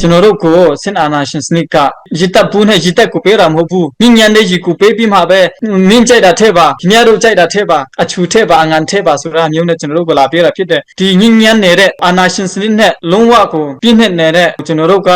ကျွန်တော်တို့ကိုစင်အာနာရှင်စနစ်ကရစ်တပ်ဘူးနဲ့ရစ်တပ်ကိုပေးတာမဟုတ်ဘူးညဉ့်ညံတဲ့ရစ်ကိုပေးပြီးမှပဲမင်းကြိုက်တာထဲပါခင်ဗျားတို့ကြိုက်တာထဲပါအချူထဲပါအငန်ထဲပါဆိုတာမျိုးနဲ့ကျွန်တော်တို့ကလာပေးတာဖြစ်တယ်ဒီညဉ့်ညံနေတဲ့အာနာရှင်စနစ်နဲ့လုံးဝကိုပြည့်နှစ်နေတဲ့ကျွန်တော်တို့က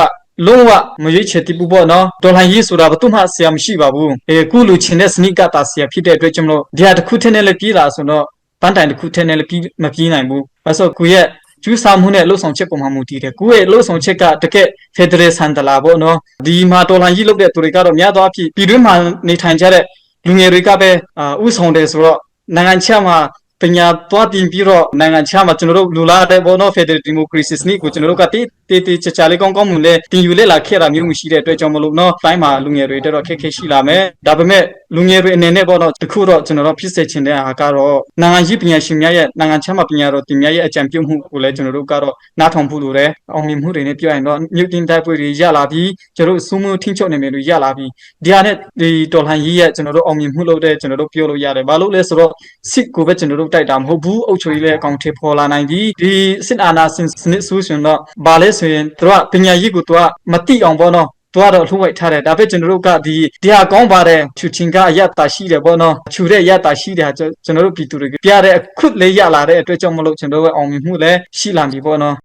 လုံးဝမရွေးချယ်တိပူပေါ့နော်ဒေါ်လာရေးဆိုတာဘယ်သူမှဆရာမရှိပါဘူးအဲကုလူချင်းတဲ့စနစ်ကတာဆရာဖြစ်တဲ့အတွက်ကျွန်တော်တို့ဒီဟာတစ်ခုထက်နဲ့လည်းပြည်လာဆိုတော့ပန်းတိုင်တစ်ခုထက်နဲ့လည်းပြည်မပြည်နိုင်ဘူးအဲဆိုကိုရဲ့ ကျူးစာမှုနဲ့လှုပ်ဆောင်ချက်ပုံမှန်မူတည်တယ်ကိုယ့်ရဲ့လှုပ်ဆောင်ချက်ကတကယ်ဖက်ဒရယ်ဆန်တလာပေါ့နော်ဒီမှာဒေါ်လာကြီးလုပ်တဲ့သူတွေကတော့များသောအားဖြင့်ပြည်တွင်းမှာနေထိုင်ကြတဲ့လူငယ်တွေကပဲအာဥဆောင်တယ်ဆိုတော့နိုင်ငံခြားမှာပညာသွားတင်ပြီးတော့နိုင်ငံခြားမှာကျွန်တော်တို့လူလာတဲ့ဘောနော်ဖက်ဒရယ်ဒီမိုကရေစီစနစ်ကိုကျွန်တော်တို့ကတေး တေးတေးချာချာလေးကောင်းကောင်းမွန်လဲတင်ယူလေလာခဲ့တာမျိုးမရှိတဲ့အတွက်ကြောင့်မလို့နော်တိုင်းမှာလူငယ်တွေတက်တော့ခက်ခဲရှိလာမယ်ဒါပေမဲ့လူငယ်တွေအနေနဲ့ပေါ့နော်တခုတော့ကျွန်တော်တို့ဖြစ်စေချင်တဲ့အားကတော့နိုင်ငံရေးပညာရှင်များရဲ့နိုင်ငံခြားမှာပညာတော်တင်များရဲ့အကြံပြုမှုကိုလည်းကျွန်တော်တို့ကတော့နားထောင်ဖို့လိုတယ်အောင်မြင်မှုတွေနဲ့ပြောရင်တော့မြုပ်တင်တိုက်ပွဲတွေရလာပြီးကျွန်တော်တို့စုမှုထင်းချုပ်နေမယ်လို့ရလာပြီးဒီဟာနဲ့ဒီတော်လှန်ရေးရဲ့ကျွန်တော်တို့အောင်မြင်မှုလုပ်တဲ့ကျွန်တော်တို့ပြောလို့ရတယ်ဘာလို့လဲဆိုတော့စစ်ကိုပဲကျွန်တော်တို့တိုက်တာမဟုတ်ဘူးအုပ်ချုပ်ရေးလည်းအကောင်အထည်ဖော်လာနိုင်ပြီဒီစစ်အာဏာရှင်စနစ်ဆိုရှင်တော့ဘာလဲဆိုရင်တို့ကပညာရေးကိုတို့ကမတိအောင်ပေါ့နော်သူကတော့လှုပ်ဝိုက်ထားတယ်ဒါပေမဲ့ကျွန်တော်တို့ကဒီဒီဟာကောင်းပါတယ်ချူချင်းကအရတာရှိတယ်ပေါ့နော်ချူတဲ့ရတာရှိတယ်ကျွန်တော်တို့ပြည်သူတွေပြတဲ့အခုလေးရလာတဲ့အတွက်ကြောင့်မလို့ကျွန်တော်တို့အောင်မြင်မှုလည်းရှိလာပြီပေါ့နော်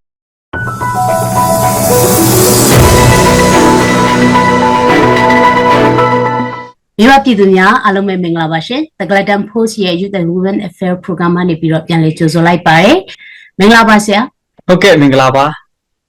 မိဘပြည်သူများအားလုံးပဲမင်္ဂလာပါရှင်။ The Glutton Post ရဲ့ Youth and Women Affair Program ကနေပြီးတော့ပြန်လည်ကြိုဆိုလိုက်ပါတယ်။မင်္ဂလာပါဆရာဟုတ်ကဲ့မင်္ဂလာပါ။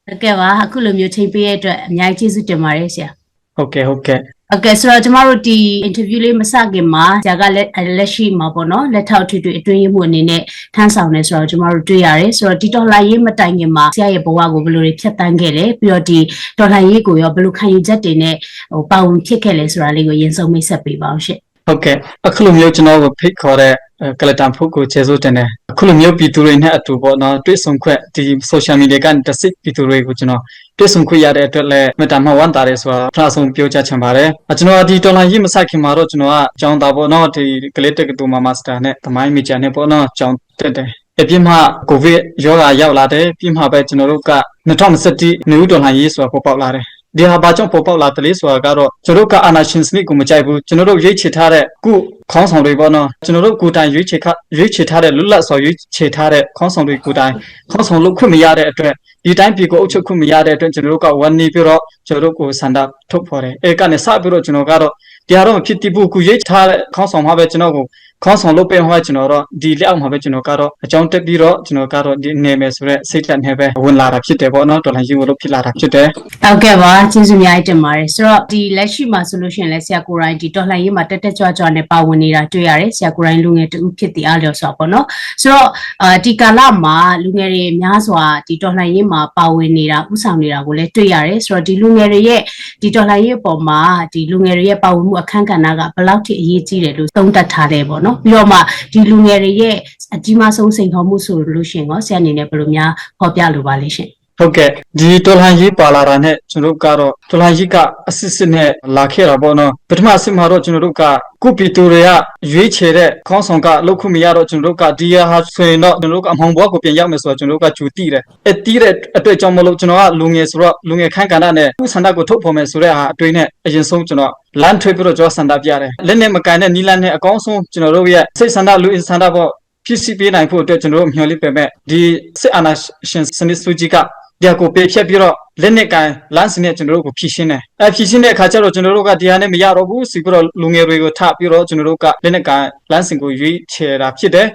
ဟုတ်ကဲ့ပါအခုလိုမျိုးချိန်ပေးရတဲ့အတွက်အများကြီးကျေးဇူးတင်ပါတယ်ဆရာဟုတ်ကဲ့ဟုတ်ကဲ့။ဟုတ်ကဲ့ဆိုတော့ကျမတို့ဒီ interview လေးမစခင်မှာဆရာကလက်လက်ရှိမှာပေါ့နော်လက်ထောက်ထွေထွေအတွင်းရေးမှုအနေနဲ့ထမ်းဆောင်နေဆိုတော့ကျမတို့တွေ့ရတယ်ဆိုတော့ဒီတော်လှန်ရေးမတိုင်ခင်မှာဆရာရဲ့ဘဝကိုဘယ်လိုတွေဖြတ်တန်းခဲ့လဲပြီးတော့ဒီတော်လှန်ရေးကိုရောဘယ်လိုခံယူချက်တွေနဲ့ဟိုပါဝင်ဖြစ်ခဲ့လဲဆိုတာလေးကိုရင်ဆုံးမိတ်ဆက်ပေးပါအောင်ရှင့် ဟုတ်ကဲ့အခုလိုမျိုးကျွန်တော်ကိုဖိတ်ခေါ်တဲ့ကလတန်ဖုတ်ကိုကျေးဇူးတင်တယ်အခုလိုမျိုးပြည်သူတွေနဲ့အတူပေါ့နော်တွေ့ဆုံခွင့်ဒီ social media ကနေတစ်စိတ်ပြည်သူတွေကိုကျွန်တော်တွေ့ဆုံခွင့်ရတဲ့အတွက်လည်းမေတ္တာမှဝမ်းသာတယ်ဆိုတာဖလားဆုံးပြောချချင်ပါတယ်ကျွန်တော်ဒီတော်လိုင်းရေးမဆိုင်ခင်မှာတော့ကျွန်တော်ကအကြောင်းသားပေါ့နော်ဒီကလေးတက်ကတူမမစတာနဲ့သမိုင်းမီဂျာနဲ့ပေါ့နော်အကြောင်းတက်တယ်အပြစ်မှကိုဗစ်ရောဂါရောက်လာတယ်ပြီးမှပဲကျွန်တော်တို့က2021နေဦးတော်လှန်ရေးဆိုတာပေါ်ပေါက်လာတယ် ဒီဟာဘာကြောင့်ပေါ်ပေါက်လာတယ်လဲဆိုတာကတော့ကျွန်တော်တို့ကအာနာရှင်စနစ်ကိုမကြိုက်ဘူးကျွန်တော်တို့ရွေးချယ်ထားတဲ့ခုခေါင်းဆောင်တွေပေါ့နော်ကျွန်တော်တို့ကိုယ်တိုင်ရွေးချယ်ခရွေးချယ်ထားတဲ့လွတ်လပ်စွာရွေးချယ်ထားတဲ့ခေါင်းဆောင်တွေကိုယ်တိုင်ခေါင်းဆောင်လုပ်ခွင့်မရတဲ့အတွက်ဒီတိုင်းပြည်ကိုအုပ်ချုပ်ခွင့်မရတဲ့အတွက်ကျွန်တော်တို့ကဝန်နေပြီးတော့ကျွန်တော်တို့ကိုစန္ဒထုတ်ဖော်တယ်အဲကနေစပြီးတော့ကျွန်တော်ကတော့တရားတော့မဖြစ်တည်ဘူးကိုရွေးထားတဲ့ခေါင်းဆောင်မှာပဲကျွန်တော်ကို ခေါင်းဆောင်လုပ်ပေးမှာကျွန်တော်တော့ဒီလက်အောက်မှာပဲကျွန်တော်ကတော့အကြောင်းတက်ပြီးတော့ကျွန်တော်ကတော့ဒီနေမယ်ဆိုတော့စိတ်ဓာတ်နဲ့ပဲဝင်လာတာဖြစ်တယ်ပေါ့နော်တော်လိုင်းကြီးကိုလို့ဖြစ်လာတာဖြစ်တယ်ဟုတ်ကဲ့ပါကျေးဇူးအများကြီးတင်ပါတယ်ဆိုတော့ဒီလက်ရှိမှာဆိုလို့ရှိရင်လည်းဆရာကိုရိုင်းဒီတော်လှန်ရေးမှာတက်တက်ကြွကြွနဲ့ပါဝင်နေတာတွေ့ရတယ်ဆရာကိုရိုင်းလူငယ်တူဖြစ်တည်အားလျော်စွာပေါ့နော်ဆိုတော့အာဒီကာလမှာလူငယ်တွေများစွာဒီတော်လှန်ရေးမှာပါဝင်နေတာဥဆောင်နေတာကိုလည်းတွေ့ရတယ်ဆိုတော့ဒီလူငယ်တွေရဲ့ဒီတော်လှန်ရေးအပေါ်မှာဒီလူငယ်တွေရဲ့ပါဝင်မှုအခန်းကဏ္ဍကဘယ်လောက်ထိအရေးကြီးတယ်လို့သုံးသပ်ထားတယ်ပေါ့နော်ပြီးတော့မှဒီလူငယ်တွေရဲ့အကြီးမားဆုံးစိန်ခေါ်မှုဆိုလို့ရှိရင်ရောဆရာအနေနဲ့ဘယ်လိုများဖော်ပြလိုပါလဲရှင် ဟုတ်ကဲ့ဒီတော်လှန်ရေးပါလာတာနဲ့ကျွန်တော်တို့ကတော့တော်လှန်ရေးကအစစ်စစ်နဲ့လာခဲ့တာပေါ့နော်ပထမအစစ်မှာတော့ကျွန်တော်တို့ကကုပီတူတွေကရွေးချယ်တဲ့ခေါင်းဆောင်ကလောက်ခုမရတော့ကျွန်တော်တို့ကဒီဟာဆိုရင်တော့ကျွန်တော်တို့ကအမောင်ဘွားကိုပြန်ရောက်မယ်ဆိုတော့ကျွန်တော်တို့ကဂျူတီးတယ်အဲတီးတဲ့အတွက်ကြောင့်မလို့ကျွန်တော်ကလူငယ်ဆိုတော့လူငယ်ခန်းကဏ္ဍနဲ့သူ့ဆန္ဒကိုထုတ်ဖော်မယ်ဆိုတဲ့ဟာအတွေ့နဲ့အရင်ဆုံးကျွန်တော်လမ်းထွေးပြီးတော့ကျွန်တော်ဆန္ဒပြတယ်လက်နဲ့မကန်တဲ့နီလန်းနဲ့အကောင်းဆုံးကျွန်တော်တို့ရဲ့စိတ်ဆန္ဒလူအင်ဆန္ဒပေါ့ဖြစ်စီပေးနိုင်ဖို့အတွက်ကျွန်တော်တို့မျှော်လင့်ပေမဲ့ဒီစစ်အာဏာရှင်စနစ်စုကြီးက ဒီကိုပေဖြတ်ပြီးတော့လက်နဲ့ကန်လမ်းစနဲ့ကျွန်တော်တို့ကိုဖြည့်ရှင်းတယ်အဲဖြည့်ရှင်းတဲ့အခါကျတော့ကျွန်တော်တို့ကတရားနဲ့မရတော့ဘူးစီပြီးတော့လူငယ်တွေကိုထပြီးတော့ကျွန်တော်တို့ကလက်နဲ့ကန်လမ်းစင်ကိုရွေးချယ်တာဖြစ်တယ်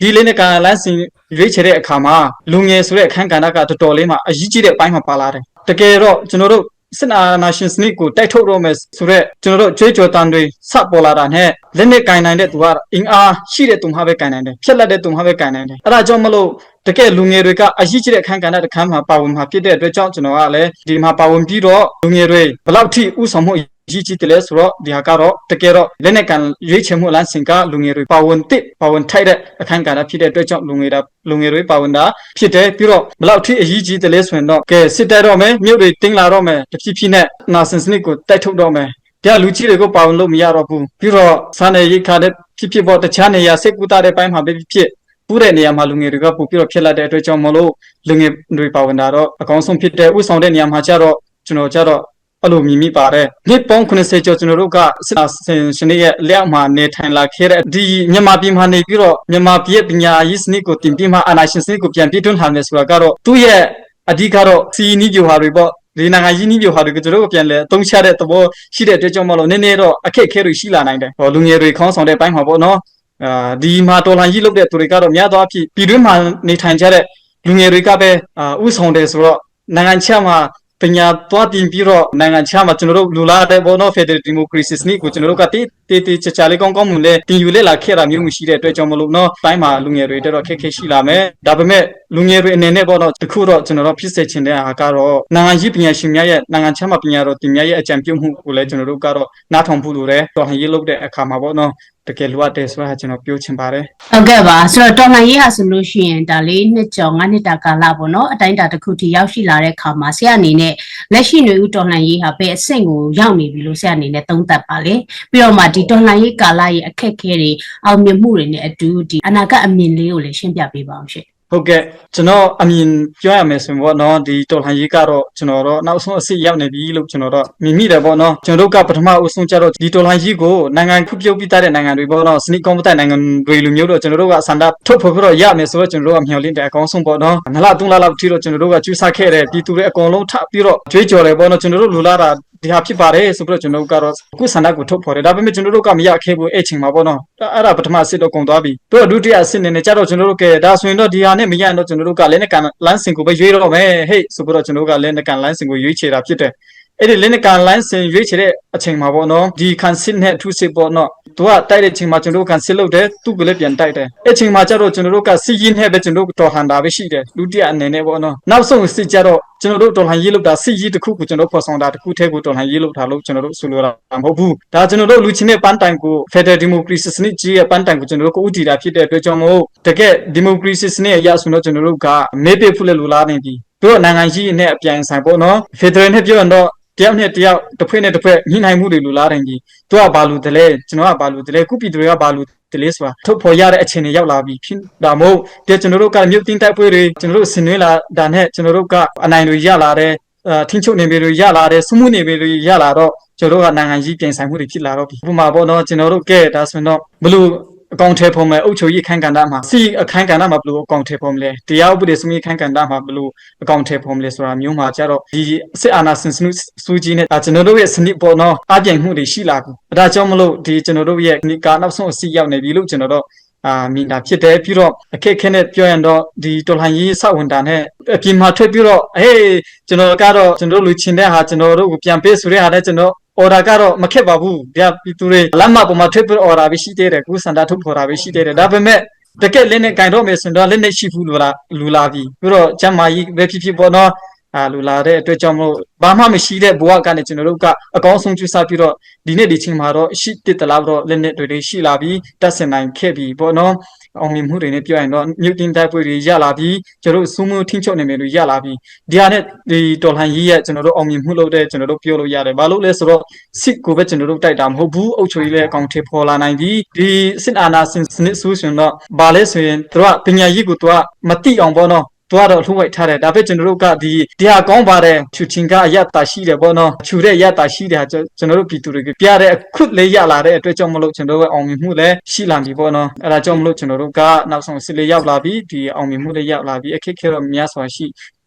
ဒီလေးနဲ့ကန်လမ်းစင်ရွေးချယ်တဲ့အခါမှာလူငယ်ဆိုတဲ့အခန်းကဏ္ဍကတော်တော်လေးမှအရေးကြီးတဲ့အပိုင်းမှာပါလာတယ်တကယ်တော့ကျွန်တော်တို့စစ်အာဏာရှင်စနစ်ကိုတိုက်ထုတ်တော့မယ်ဆိုတော့ကျွန်တော်တို့ကြွေးကြော်တန်တွေစပေါ်လာတာနဲ့လက်နဲ့ကင်နိုင်တဲ့သူကအင်အားရှိတဲ့သူမှပဲကင်နိုင်တယ်ဖြက်လက်တဲ့သူမှပဲကင်နိုင်တယ်အဲ့ဒါကြောင့်မလို့ တကယ်လူငယ်တွေကအရေးကြီးတဲ့အခန်းကဏ္ဍတစ်ခန်းမှာပါဝင်မှာဖြစ်တဲ့အတွက်ကြောင့်ကျွန်တော်ကလည်းဒီမှာပါဝင်ပြီးတော့လူငယ်တွေဘယ်လောက်ထိဥဆောင်မှုကြီးကြီးတယ်လဲဆိုတော့ဒီဟာကတော့တကယ်တော့လက်နဲ့ကန်ရွေးချယ်မှုလမ်းစဉ်ကလူငယ်တွေပါဝင်တစ်ပါဝင်ထိုက်တဲ့အခန်းကဏ္ဍဖြစ်တဲ့အတွက်ကြောင့်လူငယ်တာလူငယ်တွေပါဝင်တာဖြစ်တယ်ပြီးတော့ဘယ်လောက်ထိအရေးကြီးတယ်လဲဆိုရင်တော့ကဲစစ်တိုက်တော့မယ်မြို့တွေတင်းလာတော့မယ်တဖြည်းဖြည်းနဲ့နာဆင်စနစ်ကိုတိုက်ထုတ်တော့မယ်ပြလူကြီးတွေကိုပါဝင်လို့မရတော့ဘူးပြီးတော့စားနေရိတ်ခါတဲ့ဖြစ်ဖြစ်ပေါ့တခြားနေရာစိတ်ကူတာတဲ့ပိုင်းမှာပဲဖြစ်ဖြစ် ပူတဲ့နေရာမှာလူငယ်တွေကပူပြီးတော့ဖြစ်လာတဲ့အတွက်ကြောင့်မလို့လူငယ်တွေပါဝင်တာတော့အကောင်းဆုံးဖြစ်တဲ့ဥဆောင်တဲ့နေရာမှာကျတော့ကျွန်တော်ကြတော့အဲ့လိုမြင်မိပါတယ်နှစ်ပေါင်း90ကျော်ကျွန်တော်တို့ကစစ်အာဆင်ရှင်ရဲ့လက်အောက်မှာနေထိုင်လာခဲ့တဲ့ဒီမြန်မာပြည်မှာနေပြီးတော့မြန်မာပြည်ရဲ့ပညာရေးစနစ်ကိုတင်ပြမှအာဏာရှင်စနစ်ကိုပြန်ပြည့်ထွန်းလာမယ်ဆိုတာကတော့သူ့ရဲ့အဓိကတော့စီနီးပြဟာတွေပေါ့ဒီနိုင်ငံကြီးနီးပြဟာတွေကိုကျွန်တော်တို့ပြန်လဲတုံးချတဲ့သဘောရှိတဲ့အတွက်ကြောင့်မလို့နည်းနည်းတော့အခက်အခဲတွေရှိလာနိုင်တယ်ဟောလူငယ်တွေခေါင်းဆောင်တဲ့ဘိုင်းမှာပေါ့နော် အာဒီမှာတော်လှန်ရေးလုပ်တဲ့သူတွေကတော့များသောအားဖြင့်ပြည်တွင်းမှာနေထိုင်ကြတဲ့လူငယ်တွေကပဲအာဥဆောင်တယ်ဆိုတော့နိုင်ငံခြားမှာပညာသွားတင်ပြီးတော့နိုင်ငံခြားမှာကျွန်တော်တို့လူလာတဲ့ဘောနော်ဖက်ဒရယ်ဒီမိုကရေစီစနစ်ကိုကျွန်တော်တို့ကတေးတေးတေးချာချာလေးကောင်းကောင်းမွန်လဲတင်ယူလက်လာခဲ့တာမျိုးမရှိတဲ့အတွက်ကြောင့်မလို့နော်တိုင်းမှာလူငယ်တွေတက်တော့ခက်ခဲရှိလာမယ်ဒါပေမဲ့လူငယ်တွေအနေနဲ့ပေါ့နော်တခုတော့ကျွန်တော်တို့ဖြစ်စေချင်တဲ့အားကတော့နိုင်ငံရေးပညာရှင်များရဲ့နိုင်ငံခြားမှာပညာတော်တင်များရဲ့အကြံပြုမှုကိုလည်းကျွန်တော်တို့ကတော့နားထောင်ဖို့လိုတယ်တော်ဟန်ရေးလုပ်တဲ့အခါမှာပေါ့နော် တကယ်လိုအပ်တယ်ဆိုတာကျွန်တော်ပြောချင်ပါတယ်ဟုတ်ကဲ့ပါဆိုတော့တော်လှန်ရေးဟာဆိုလို့ရှိရင်ဒါလေးနှစ်ကျော်၅နှစ်တာကာလပေါ့နော်အတိုင်းအတာတစ်ခုထိရောက်ရှိလာတဲ့အခါမှာဆရာအနေနဲ့လက်ရှိຫນွေဦးတော်လှန်ရေးဟာဘယ်အဆင့်ကိုရောက်နေပြီလို့ဆရာအနေနဲ့သုံးသပ်ပါလေပြီးတော့မှဒီတော်လှန်ရေးကာလရဲ့အခက်အခဲတွေအောင်မြင်မှုတွေနဲ့အတူဒီအနာဂတ်အမြင်လေးကိုလည်းရှင်းပြပေးပါအောင်ရှင် ဟုတ်ကဲ့ကျွန်တော်အမြင်ပြောရမယ်ဆိုရင်ပေါ့နော်ဒီတော်လှန်ရေးကတော့ကျွန်တော်တော့နောက်ဆုံးအဆင့်ရောက်နေပြီလို့ကျွန်တော်တော့မြင်မိတယ်ပေါ့နော်ကျွန်တော်တို့ကပထမအဦးဆုံးကြတော့ဒီတော်လှန်ရေးကိုနိုင်ငံခုပြုတ်ပြီးသားတဲ့နိုင်ငံတွေပေါ့နော်စနစ်ကောင်းမတဲ့နိုင်ငံတွေလိုမျိုးတော့ကျွန်တော်တို့ကဆန္ဒထုတ်ဖော်ပြီးတော့ရမယ်ဆိုတော့ကျွန်တော်တို့ကမျှော်လင့်တဲ့အကောင်းဆုံးပေါ့နော်နလ3လလောက်ထိတော့ကျွန်တော်တို့ကကျူးဆခဲ့တဲ့ပြည်သူတွေအကုန်လုံးထပ်ပြီးတော့ကြွေးကြော်တယ်ပေါ့နော်ကျွန်တော်တို့လူလာတာ ဒီဟာဖြစ်ပါတယ်ဆိုပြီးတော့ကျွန်တော်တို့ကတော့အခုဆန္ဒကိုထုတ်ဖော်တယ်ဒါပေမဲ့ကျွန်တော်တို့ကမရခဲ့ဘူးအဲ့ချိန်မှာပေါ့နော်အဲ့ဒါပထမအဆင့်တော့ကုန်သွားပြီတို့ဒုတိယအဆင့်နေနဲ့ကြတော့ကျွန်တော်တို့ကဒါဆိုရင်တော့ဒီဟာနဲ့မရရင်တော့ကျွန်တော်တို့ကလည်းနဲ့ကန်လမ်းစဉ်ကိုပဲရွေးတော့မယ်ဟေ့ဆိုပြီးတော့ကျွန်တော်တို့ကလည်းနဲ့ကန်လမ်းစဉ်ကိုရွေးချယ်တာဖြစ်တယ်အဲ့ဒီလင်းကန်လိုင်းစင်ရွေးချယ်တဲ့အချိန်မှာပေါ့နော်ဒီကန်စစ်နဲ့ထူးစစ်ပေါ့နော် သူကတိုက်တဲ့အချိန်မှာကျွန်တော်တို့ကန်စစ်လုပ်တယ်သူ့ကလည်းပြန်တိုက်တယ်အဲ့ချိန်မှာကျတော့ကျွန်တော်တို့ကစီရင်နဲ့ပဲကျွန်တော်တို့တော်ဟန်တာပဲရှိတယ်လူတရအနေနဲ့ပေါ့နော်နောက်ဆုံးစစ်ကြတော့ကျွန်တော်တို့တော်လှန်ရေးလုပ်တာစီရီတစ်ခုကိုကျွန်တော်ဖော်ဆောင်တာတစ်ခုတည်းကိုတော်လှန်ရေးလုပ်တာလို့ကျွန်တော်တို့ဆိုလိုတာမဟုတ်ဘူးဒါကျွန်တော်တို့လူချင်းတဲ့ပန်းတိုင်ကို Federal Democracy စနစ်ကြီးရဲ့ပန်းတိုင်ကိုကျွန်တော်တို့ကိုဥတီတာဖြစ်တဲ့အတွက်ကြောင့်မို့တကယ် Democracy စနစ်အရဆိုတော့ကျွန်တော်တို့ကမေးပေးဖို့လည်းလိုလားနေပြီတို့နိုင်ငံကြီးနဲ့အပြိုင်ဆိုင်ပေါ့နော် Federal နဲ့ပြောရင်တော့ တယောက်နဲ့တယောက်တစ်ဖွဲ့နဲ့တစ်ဖွဲ့ညှိနှိုင်းမှုတွေလိုလားတယ်ကြီးသူကဘာလို့တလဲကျွန်တော်ကဘာလို့တလဲကုပီတွေကဘာလို့တလဲဆိုတာထုတ်ဖော်ရတဲ့အခြေအနေရောက်လာပြီဖြစ်ဒါမို့တဲ့ကျွန်တော်တို့ကမြို့တင်တိုက်ပွဲတွေကျွန်တော်တို့ဆင်နွှဲလာဒါနဲ့ကျွန်တော်တို့ကအနိုင်တွေရလာတဲ့အာထင်းချုပ်နေပေတွေရလာတဲ့စမှုနေပေတွေရလာတော့ကျွန်တော်တို့ကနိုင်ငံကြီးပြင်ဆိုင်မှုတွေဖြစ်လာတော့ပြီဥပမာပေါ့နော်ကျွန်တော်တို့ကဲဒါဆိုရင်တော့ဘလို့ အကောင့်ထဲပေါ်မှာအုပ်ချုပ်ရေးအခန်းကဏ္ဍမှာစီအခန်းကဏ္ဍမှာဘလို့အကောင့်ထဲပေါ်မလဲတရားဥပဒေစမိအခန်းကဏ္ဍမှာဘလို့အကောင့်ထဲပေါ်မလဲဆိုတာမျိုးမှာကြတော့ဒီစစ်အာဏာရှင်စနစ်စူးကြီးနဲ့ဒါကျွန်တော်တို့ရဲ့စနစ်ပေါ်တော့အပြိုင်မှုတွေရှိလာပြီအဲဒါကြောင့်မလို့ဒီကျွန်တော်တို့ရဲ့ဒီကနောက်ဆုံးအစီရောက်နေပြီလို့ကျွန်တော်တို့အာမြင်တာဖြစ်တယ်ပြီးတော့အခက်ခဲနဲ့ပြောရင်တော့ဒီတော်လှန်ရေးစဝန်တာနဲ့အပြင်မှာထွက်ပြီးတော့ဟေးကျွန်တော်ကတော့ကျွန်တော်လူချင်းတဲ့ဟာကျွန်တော်တို့ကိုပြန်ပေးဆိုတဲ့ဟာနဲ့ကျွန်တော် order ကတော့မခက်ပါဘူးဗျာပြည်သူတွေလမ်းမပေါ်မှာထွက်ပြီး order ပဲရှိသေးတယ်ကုစန္ဒထုတ်ဖော်တာပဲရှိသေးတယ်ဒါပေမဲ့တကယ်လက်နဲ့ကင်တော့မယ်ဆိုရင်တော့လက်နဲ့ရှိဘူးလို့လားလူလာပြီပြီးတော့ကျမ်းမာရေးပဲဖြစ်ဖြစ်ပေါ့နော်အာလူလာတဲ့အတွက်ကြောင့်မလို့ဘာမှမရှိတဲ့ဘဝကနေကျွန်တော်တို့ကအကောင်းဆုံးကျူးစားပြီးတော့ဒီနေ့ဒီချိန်မှာတော့ရှိတစ်တလားတော့လက်နဲ့တွေတွေရှိလာပြီးတက်စင်နိုင်ခဲ့ပြီပေါ့နော် အောင်မြင်မှုတွေနဲ့ပြောရင်တော့မြုပ်တင်တိုက်ပွဲတွေရလာပြီးကျွန်တော်တို့စူးမှုထင်းချုပ်နေမယ်လို့ရလာပြီးဒီဟာနဲ့ဒီတော်လှန်ရေးရဲ့ကျွန်တော်တို့အောင်မြင်မှုလုပ်တဲ့ကျွန်တော်တို့ပြောလို့ရတယ်ဘာလို့လဲဆိုတော့စစ်ကိုပဲကျွန်တော်တို့တိုက်တာမဟုတ်ဘူးအုပ်ချုပ်ရေးလည်းအကောင်ထေပေါ်လာနိုင်ပြီဒီစစ်အာဏာရှင်စနစ်ဆိုရှင်တော့ဘာလဲဆိုရင်တို့ကပညာရေးကိုတို့ကမတိအောင်ပေါ့နော် သူကတော့လှုပ်ဝိုက်ထားတယ်ဒါပေမဲ့ကျွန်တော်တို့ကဒီတရားကောင်းပါတယ်ချူချင်းကအယတ်တာရှိတယ်ပေါ့နော်ချူတဲ့အယတ်တာရှိတယ်ဟာကျွန်တော်တို့ပြည်သူတွေကပြတဲ့အခုလေးရလာတဲ့အတွက်ကြောင့်မလို့ကျွန်တော်တို့အောင်မြင်မှုလည်းရှိလာပြီပေါ့နော်အဲဒါကြောင့်မလို့ကျွန်တော်တို့ကနောက်ဆုံးစစ်လေးရောက်လာပြီဒီအောင်မြင်မှုလေးရောက်လာပြီအခက်ခဲတော့များစွာရှိ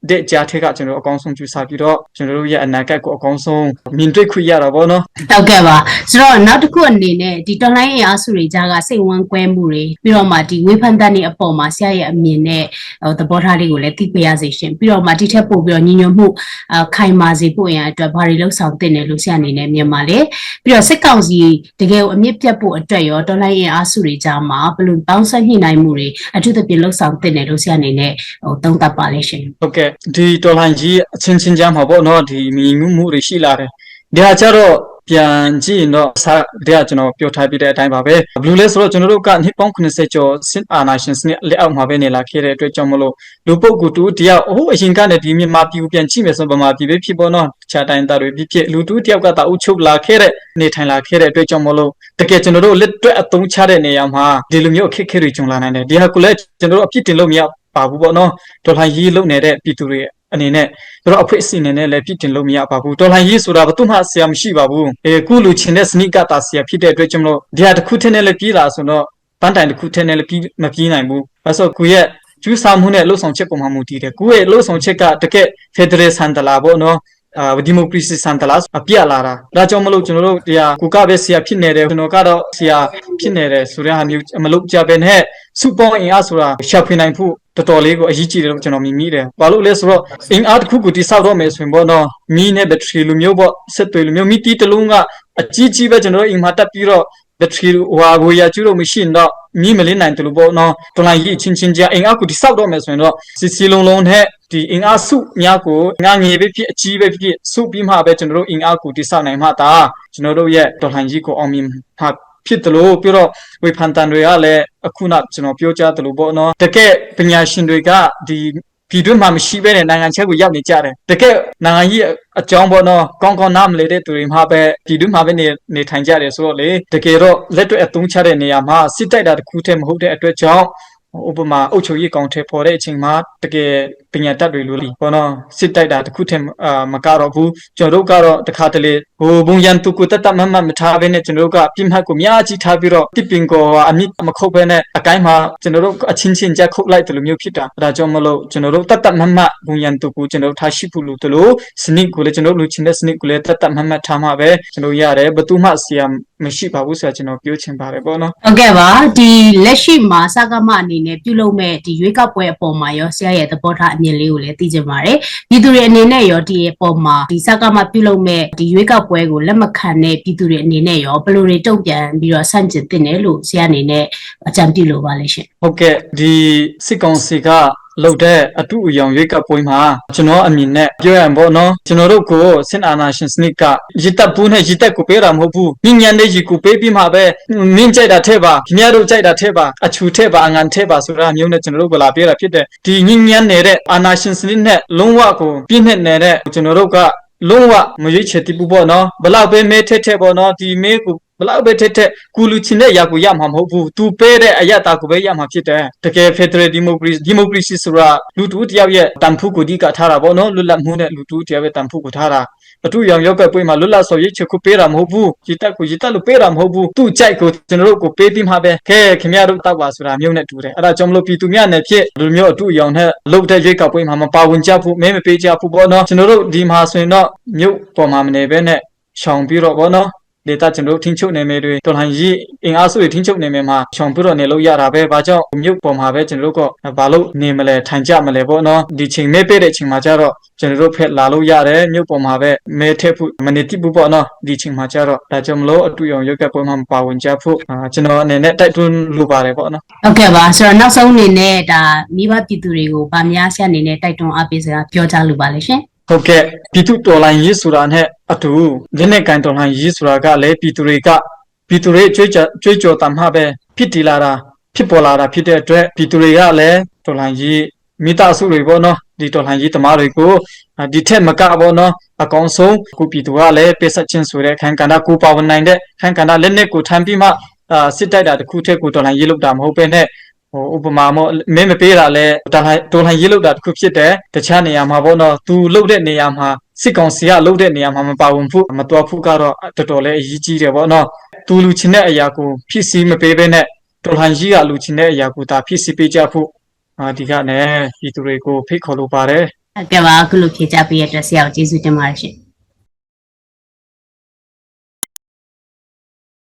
တဲ့ကြားထက်ကကျွန်တော်အကောင်းဆုံးကျူစာပြီးတော့ကျွန်တော်တို့ရဲ့အနာဂတ်ကိုအကောင်းဆုံးမြင်တွေ့ခွင့်ရတာပေါ့နော်ဟုတ်ကဲ့ပါဆိုတော့နောက်တစ်ခုအနေနဲ့ဒီတော်လိုင်းရဲ့အားစုတွေကြားကစိတ်ဝမ်းကွဲမှုတွေပြီးတော့မှဒီဝေဖန်တတ်နေအပေါ်မှာဆရာရဲ့အမြင်နဲ့ဟိုသဘောထားလေးကိုလည်းသိပေးရစေရှင်ပြီးတော့မှဒီထက်ပို့ပြီးတော့ညီညွတ်မှုအခိုင်မာစေဖို့ရန်အတွက်ဘာတွေလှုပ်ဆောင်သင့်တယ်လို့ဆရာအနေနဲ့မြင်ပါလေပြီးတော့စစ်ကောင်စီတကယ်ကိုအမြင့်ပြတ်ဖို့အတွက်ရောတော်လိုင်းရဲ့အားစုတွေကြားမှာဘယ်လိုပေါင်းစပ်ညှိနှိုင်းမှုတွေအထူးသဖြင့်လှုပ်ဆောင်သင့်တယ်လို့ဆရာအနေနဲ့ဟိုသုံးသပ်ပါလေရှင်ဟုတ်ကဲ့ဒီတော်လှန်ကြီးအချင်းချင်းကြားမှာပေါ့နော်ဒီမြင်မှုမှုတွေရှိလာတယ်ဒီဟာကျတော့ ပြန်ကြည့်ရင်တော့ဆာတည်းကကျွန်တော်ပြောထားပြတဲ့အတိုင်းပါပဲဘယ်လိုလဲဆိုတော့ကျွန်တော်တို့ကနှစ်ပေါင်း90ကျော်စစ်အာဏာရှင်စနစ်လက်အောက်မှာပဲနေလာခဲ့တဲ့အတွက်ကြောင့်မလို့လူပုဂ္ဂိုလ်တူတယောက်ဟိုအရင်ကနေဒီမြန်မာပြည်ကိုပြန်ကြည့်မယ်ဆိုဗမာပြည်ပဲဖြစ်ပေါ်တော့ခြားတိုင်းသားတွေဖြစ်ဖြစ်လူတူတယောက်ကတာအုပ်ချုပ်လာခဲ့တဲ့နေထိုင်လာခဲ့တဲ့အတွက်ကြောင့်မလို့တကယ်ကျွန်တော်တို့လက်တွဲအသုံးချတဲ့နေရာမှာဒီလိုမျိုးအခက်အခဲတွေကြုံလာနိုင်တယ်ဒီဟာကိုလည်းကျွန်တော်တို့အပြစ်တင်လို့မရပါဘူးပေါ့နော်ဒေါ်လာရေးလုံနေတဲ့ပြည်သူတွေ အနေနဲ့သူတို့အဖွဲ့အစည်းအနေနဲ့လည်းပြည်တင်လို့မရပါဘူးတော်လှန်ရေးဆိုတာဘယ်သူမှဆရာမရှိပါဘူးအဲကုလူချင်းတဲ့စနိကတာဆရာဖြစ်တဲ့အတွက်ကြောင့်မလို့ဒီဟာတစ်ခုထက်နဲ့လည်းပြီးလာဆိုတော့ပန်းတိုင်တစ်ခုထက်နဲ့လည်းပြီးမပြီးနိုင်ဘူးအဲဆိုကိုရဲ့ကျူးစာမှုနဲ့လှုပ်ဆောင်ချက်ပုံမှန်မူတည်တယ်ကိုရဲ့လှုပ်ဆောင်ချက်ကတကယ်ဖက်ဒရယ်ဆန်တလာပေါ့နော်အာဒီမိုကရေစီစံတလားအပြတ်လာတာဒါကြောင့်မလို့ကျွန်တော်တို့တရားကိုကပဲဆရာဖြစ်နေတယ်ကျွန်တော်ကတော့ဆရာဖြစ်နေတယ်ဆိုတဲ့ဟာမျိုးမလုပ်ကြဘဲနဲ့ စုပေါင်းအင်အားဆိုတာရှာဖွေနိုင်ဖို့တော်တော်လေးကိုအရေးကြီးတယ်လို့ကျွန်တော်မြင်မိတယ်။ဘာလို့လဲဆိုတော့အင်အားတစ်ခုကိုတိစောက်တော့မယ်ဆိုရင်ပေါ့နော်မီးနဲ့ဘက်ထရီလိုမျိုးပေါ့ဆက်သွယ်လိုမျိုးမီးတီးတစ်လုံးကအကြီးကြီးပဲကျွန်တော်တို့အိမ်မှာတက်ပြီးတော့ဘက်ထရီဟိုဟာကိုရကျူလို့မရှိရင်တော့မီးမလင်းနိုင်တယ်လို့ပေါ့နော်တော်လိုင်းကြီးချင်းချင်းကြီးအင်အားကိုတိစောက်တော့မယ်ဆိုရင်တော့စီစီလုံးလုံးနဲ့ဒီအင်အားစုများကိုငါငယ်ပဲဖြစ်အကြီးပဲဖြစ်ဖြစ်စုပြီးမှပဲကျွန်တော်တို့အင်အားကိုတိစောက်နိုင်မှဒါကျွန်တော်တို့ရဲ့တော်လိုင်းကြီးကိုအောင်မြင်မှ ဖြစ်တယ်လို့ပြောတော့ဝေဖန်တန်တွေကလည်းအခုနကျွန်တော်ပြောကြတယ်လို့ပေါ့နော်တကယ်ပညာရှင်တွေကဒီပြည်တွင်းမှာမရှိဘဲနဲ့နိုင်ငံချက်ကိုရောက်နေကြတယ်တကယ်နိုင်ငံကြီးအကြောင်းပေါ့နော်ကောင်းကောင်းနားမလဲတဲ့သူတွေမှာပဲပြည်တွင်းမှာပဲနေနေထိုင်ကြတယ်ဆိုတော့လေတကယ်တော့လက်တွေ့အသုံးချတဲ့နေရာမှာစစ်တိုက်တာတစ်ခုတည်းမဟုတ်တဲ့အတွက်ကြောင့်ဥပမာအုပ်ချုပ်ရေးကောင်ထဲပေါ်တဲ့အချိန်မှာတကယ် ပညာတတ်တွေလို့လीပေါ့နော်စစ်တိုက်တာတစ်ခုတည်းအာမကတော့ဘူးကျွန်တော်တို့ကတော့တခါတလေဟိုဘုံရန်သူကိုတတ်တတ်မတ်မတ်မထားဘဲနဲ့ကျွန်တော်တို့ကပြင်းမှတ်ကိုများကြီးထားပြီးတော့တစ်ပင်ကိုအမြင့်မခုတ်ဘဲနဲ့အကိုင်းမှာကျွန်တော်တို့အချင်းချင်းကြက်ခုတ်လိုက်တယ်လို့မျိုးဖြစ်တာဒါကြောင့်မလို့ကျွန်တော်တို့တတ်တတ်မတ်မတ်ဘုံရန်သူကိုကျွန်တော်တို့ထားရှိဖို့လို့တလို့စနစ်ကိုလည်းကျွန်တော်တို့လူချင်းတဲ့စနစ်ကိုလည်းတတ်တတ်မတ်မတ်ထားမှပဲကျွန်တော်ရတယ်ဘယ်သူမှဆရာမရှိပါဘူးဆရာကျွန်တော်ပြောချင်ပါတယ်ပေါ့နော်ဟုတ်ကဲ့ပါဒီလက်ရှိမှာစကားမအနေနဲ့ပြုလုပ်မဲ့ဒီရွေးကောက်ပွဲအပေါ်မှာရောဆရာရဲ့သဘောထားအမြင်လေးကိုလည်းသိချင်ပါတယ်ပြည်သူတွေအနေနဲ့ရောဒီအပေါ်မှာဒီစကားမပြုလုပ်မဲ့ဒီရွေးကောက်ပွဲကိုလက်မခံတဲ့ပြည်သူတွေအနေနဲ့ရောဘယ်လိုတွေတုံ့ပြန်ပြီးတော့ဆန့်ကျင်တင်တယ်လို့ဆရာအနေနဲ့အကြံပြုလိုပါလိမ့်ရှင်ဟုတ်ကဲ့ဒီစစ်ကောင်စီက လောက်တဲ့အတူအယောင်ရွေးကပ်ပွဲမှာကျွန်တော်အမြင်နဲ့ပြောရရင်ပေါ့နော်ကျွန်တော်တို့ကိုစစ်အာဏာရှင်စနစ်ကရစ်တပ်ဘူးနဲ့ရစ်တပ်ကိုပေးတာမဟုတ်ဘူးညဉ့်ညံတဲ့ရီကိုပေးပြီးမှပဲမင်းကြိုက်တာထဲပါခင်ဗျားတို့ကြိုက်တာထဲပါအချူထဲပါအငံထဲပါဆိုတာမျိုးနဲ့ကျွန်တော်တို့ကလာပြတာဖြစ်တဲ့ဒီညဉ့်ညံနေတဲ့အာဏာရှင်စနစ်နဲ့လုံးဝကိုပြည့်နှစ်နေတဲ့ကျွန်တော်တို့က လုံးဝမရွေးချယ်တိဘူးပေါ့နော်ဘလောက်ပဲမဲထက်ထက်ပေါ့နော်ဒီမဲကိုဘလောက်ပဲထက်ထက်ကူလူချင်တဲ့ຢာကိုရမှာမဟုတ်ဘူးသူပေးတဲ့အယက်တာကိုပဲရမှာဖြစ်တယ်တကယ် Federal Democracy Democracy ဆိုတာလူတူတယောက်ရဲ့တန်ဖိုးကိုဒီကထားတာပေါ့နော်လွတ်လပ်မှုနဲ့လူတူတယောက်ရဲ့တန်ဖိုးကိုထားတာ အထူးရောင်ရောက်ကပွဲမှာလွတ်လပ်စွာရွေးချယ်ခုပေးတာမဟုတ်ဘူးရည်တက်ကိုရည်တက်လို့ပေးတာမဟုတ်ဘူးသူ့ကြိုက်ကိုကျွန်တော်တို့ကိုပေးပြီးမှပဲခဲခင်ဗျားတို့တောက်ပါဆိုတာမျိုးနဲ့တူတယ်အဲ့ဒါကြောင့်မလို့ပြည်သူများနဲ့ဖြစ်လူမျိုးအထူးရောင်နဲ့လုတ်တဲ့ရွေးကောက်ပွဲမှာမပါဝင်ကြဘူးမဲမပေးကြဘူးပေါ့နော်ကျွန်တော်တို့ဒီမှာဆိုရင်တော့မြို့ပေါ်မှာမနေဘဲနဲ့ရှောင်ပြီးတော့ပေါ့နော် ဒေတာကျွန်တော်တို့ထင်းချုပ်နေမယ်တွေတော်လှန်ရေးအင်အားစုတွေထင်းချုပ်နေမယ်မှာရှောင်ပြီးတော့နေလို့ရတာပဲဘာကြောင့်မြို့ပေါ်မှာပဲကျွန်တော်တို့ကဘာလို့နေမလဲထိုင်ကြမလဲပေါ့နော်ဒီချိန်မဲပေးတဲ့ချိန်မှာကျတော့ကျွန်တော်တို့ဖက်လာလို့ရတယ်မြို့ပေါ်မှာပဲမဲထက်ဖို့မနေတိဘူးပေါ့နော်ဒီချိန်မှာကျတော့ဒါကြောင့်မလို့အတူရောင်ရုပ်ကပ်ပွဲမှာမပါဝင်ကြဖို့အာကျွန်တော်အနေနဲ့တိုက်တွန်းလိုပါတယ်ပေါ့နော်ဟုတ်ကဲ့ပါဆိုတော့နောက်ဆုံးအနေနဲ့ဒါမိဘပြည်သူတွေကိုဗာများဆရာအနေနဲ့တိုက်တွန်းအားပေးစရာပြောကြားလိုပါလိမ့်ရှင် ဟုတ်ကဲ့ပြည်သူတော်လှန်ရေးဆိုတာနဲ့အတူလက်နဲ့ကန်တော်လှန်ရေးဆိုတာကလည်းပြည်သူတွေကပြည်သူတွေကြွေးကြော်ကြွေးကြော်တမ်းမှပဲဖြစ်တည်လာတာဖြစ်ပေါ်လာတာဖြစ်တဲ့အတွက်ပြည်သူတွေကလည်းတော်လှန်ရေးမိသားစုတွေပေါ့နော်ဒီတော်လှန်ရေးသမားတွေကိုအာဒီထက်မကပေါ့နော်အကောင်ဆုံးခုပြည်သူကလည်းပေးဆက်ခြင်းဆိုတဲ့အခန်းကဏ္ဍကိုပါဝင်နိုင်တဲ့အခန်းကဏ္ဍလက်နဲ့ကိုထမ်းပြီးမှအာစစ်တိုက်တာတစ်ခုထက်ကိုတော်လှန်ရေးလုပ်တာမဟုတ်ပဲနဲ့ ဟိုဥပမာမို့မင်းမပေးတာလဲတော်လှန်တော်လှန်ရေးလုပ်တာတစ်ခုဖြစ်တယ်တခြားနေရာမှာပေါ့နော်သူလုပ်တဲ့နေရာမှာစစ်ကောင်စီကလုပ်တဲ့နေရာမှာမပါဝင်ဖို့မတော်ဖို့ကတော့တော်တော်လေးအရေးကြီးတယ်ပေါ့နော်သူလူချင်းတဲ့အရာကိုဖြစ်စီမပေးဘဲနဲ့တော်လှန်ရေးကလူချင်းတဲ့အရာကိုဒါဖြစ်စီပေးကြဖို့အာဒီကနဲ့ပြည်သူတွေကိုဖိတ်ခေါ်လိုပါတယ်ဟုတ်ကဲ့ပါအခုလိုဖြေကြပေးရတဲ့ဆရာကိုကျေးဇူးတင်ပါတယ်ရှင်